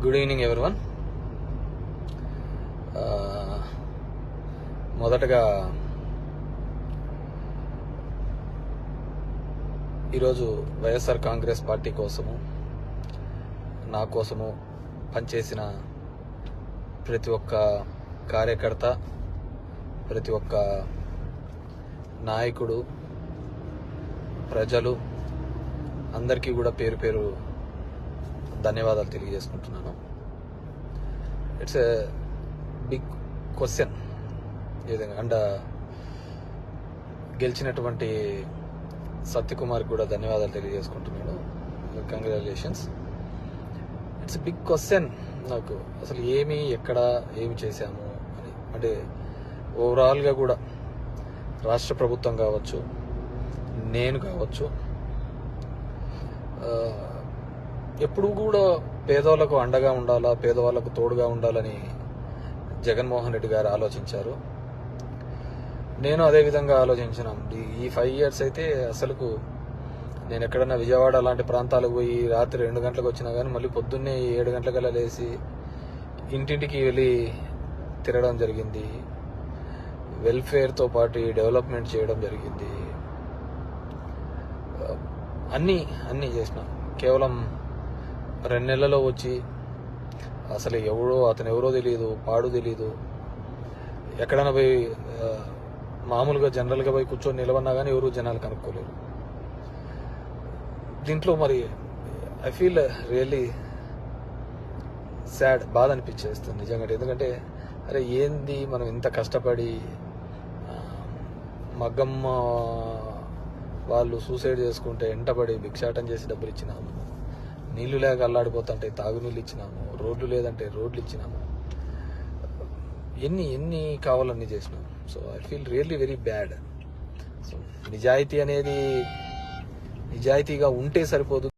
Good evening everyone మొదటగా ఈరోజు YSR Congress party కోసము నా కోసము పనిచేసిన ప్రతి ఒక్క కార్యకర్త ప్రతి ఒక్క నాయకుడు ప్రజలు అందరికీ కూడా పేరు పేరు ధన్యవాదాలు తెలియజేసుకుంటున్నాను. ఇట్స్ ఎ బిగ్ క్వశ్చన్ ఏదైనా విధంగా అండ్ uh, గెలిచినటువంటి సత్యకుమార్ కూడా ధన్యవాదాలు తెలియజేసుకుంటున్నాను. కంగ్రాచులేషన్స్ ఇట్స్ బిగ్ క్వశ్చన్ నాకు అసలు ఏమి ఎక్కడ ఏమి చేశాము అని. అంటే ఓవరాల్గా కూడా రాష్ట్ర ప్రభుత్వం కావచ్చు నేను కావచ్చు uh, ఎప్పుడు కూడా పేదవాళ్ళకు అండగా ఉండాలా పేదవాళ్ళకు తోడుగా ఉండాలని జగన్మోహన్ రెడ్డి గారు ఆలోచించారు. నేను అదే విధంగా ఆలోచించిన. ఈ ఫైవ్ ఇయర్స్ అయితే అసలుకు నేను ఎక్కడన్నా విజయవాడ అలాంటి ప్రాంతాలకు పోయి రాత్రి రెండు గంటలకు వచ్చినా కానీ మళ్ళీ పొద్దున్నే ఏడు గంటలకల్లా లేచి ఇంటింటికి వెళ్ళి తిరగడం జరిగింది. వెల్ఫేర్తో పాటు డెవలప్మెంట్ చేయడం జరిగింది. అన్నీ అన్నీ చేసిన. కేవలం రెండు నెలల్లో వచ్చి అసలు ఎవరో అతను ఎవరో తెలియదు పాడు తెలియదు ఎక్కడైనా పోయి మామూలుగా జనరల్గా పోయి కూర్చొని నిలబడినా కానీ ఎవరు జనాలు కనుక్కోలేరు. దీంట్లో మరి ఐ ఫీల్ రియల్లీ సాడ్ బాధ అనిపించేస్తుంది నిజంగా ఎందుకంటే అరే ఏంది మనం ఇంత కష్టపడి మగ్గమ్మ వాళ్ళు సూసైడ్ చేసుకుంటే ఎంటపడి భిక్షాటం చేసి డబ్బులు ఇచ్చినాము నీళ్ళు లేక అల్లాడిపోతుంటే తాగునీళ్ళు ఇచ్చినాము రోడ్లు లేదంటే రోడ్లు ఇచ్చినాము. ఎన్ని ఎన్ని కావాలన్నీ చేసినాం. So I feel really very bad so నిజాయితీ అనేది నిజాయితీగా ఉంటే సరిపోదు.